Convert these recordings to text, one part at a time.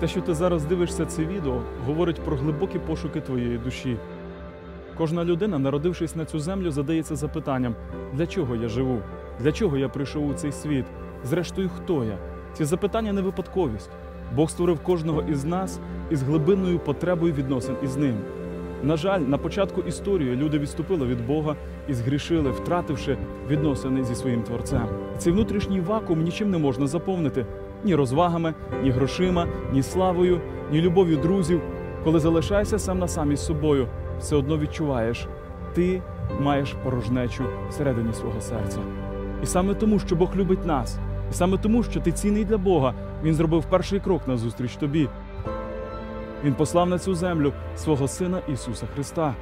Те, що ти зараз дивишся це відео, говорить про глибокі пошуки твоєї душі. Кожна людина, народившись на цю землю, задається запитанням: для чого я живу? Для чого я прийшов у цей світ? Зрештою, хто я? Ці запитання не випадковість. Бог створив кожного із нас із глибинною потребою відносин із ним. На жаль, на початку історії люди відступили від Бога і згрішили, втративши відносини зі своїм творцем. Цей внутрішній вакуум нічим не можна заповнити ні розвагами, ні грошима, ні славою, ні любов'ю друзів. Коли залишаєшся сам на сам із собою, все одно відчуваєш, ти маєш порожнечу всередині свого серця. І саме тому, що Бог любить нас, і саме тому, що ти цінний для Бога, Він зробив перший крок назустріч тобі. Він послав на цю землю свого Сина Ісуса Христа.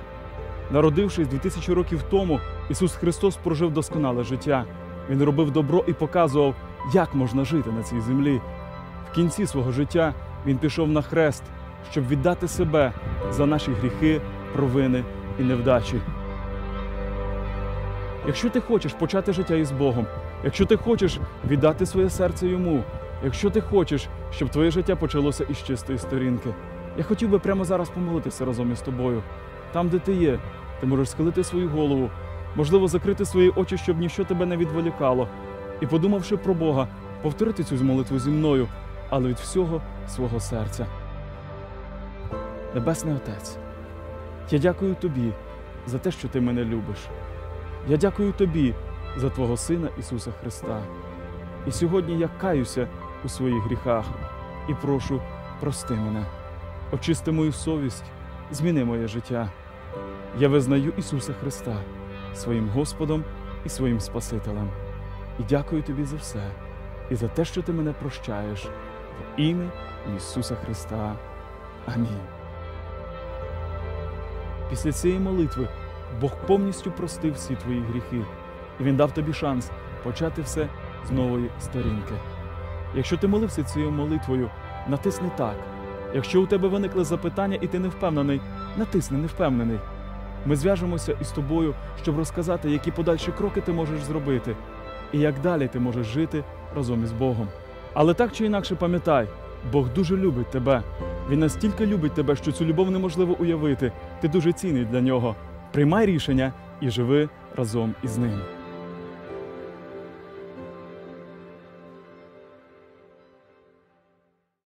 Народившись 2000 років тому, Ісус Христос прожив досконале життя. Він робив добро і показував, як можна жити на цій землі. В кінці свого життя Він пішов на хрест, щоб віддати себе за наші гріхи, провини і невдачі. Якщо ти хочеш почати життя із Богом, якщо ти хочеш віддати своє серце йому, якщо ти хочеш, щоб твоє життя почалося із чистої сторінки, я хотів би прямо зараз помолитися разом із тобою. Там, де ти є, ти можеш схилити свою голову, можливо, закрити свої очі, щоб ніщо тебе не відволікало, і, подумавши про Бога, повторити цю молитву зі мною, але від всього свого серця. Небесний Отець, я дякую тобі за те, що ти мене любиш. Я дякую тобі за Твого Сина Ісуса Христа. І сьогодні я каюся у своїх гріхах і прошу, прости мене, очисти мою совість, зміни моє життя. Я визнаю Ісуса Христа своїм Господом і своїм Спасителем. І дякую тобі за все, і за те, що ти мене прощаєш в ім'я Ісуса Христа. Амінь. Після цієї молитви Бог повністю простив всі твої гріхи, і Він дав тобі шанс почати все з нової сторінки. Якщо ти молився цією молитвою, натисни так. Якщо у тебе виникли запитання і ти не впевнений, натисни не впевнений. Ми зв'яжемося із тобою, щоб розказати, які подальші кроки ти можеш зробити, і як далі ти можеш жити разом із Богом. Але так чи інакше пам'ятай, Бог дуже любить тебе. Він настільки любить тебе, що цю любов неможливо уявити. Ти дуже цінний для нього. Приймай рішення і живи разом із ним.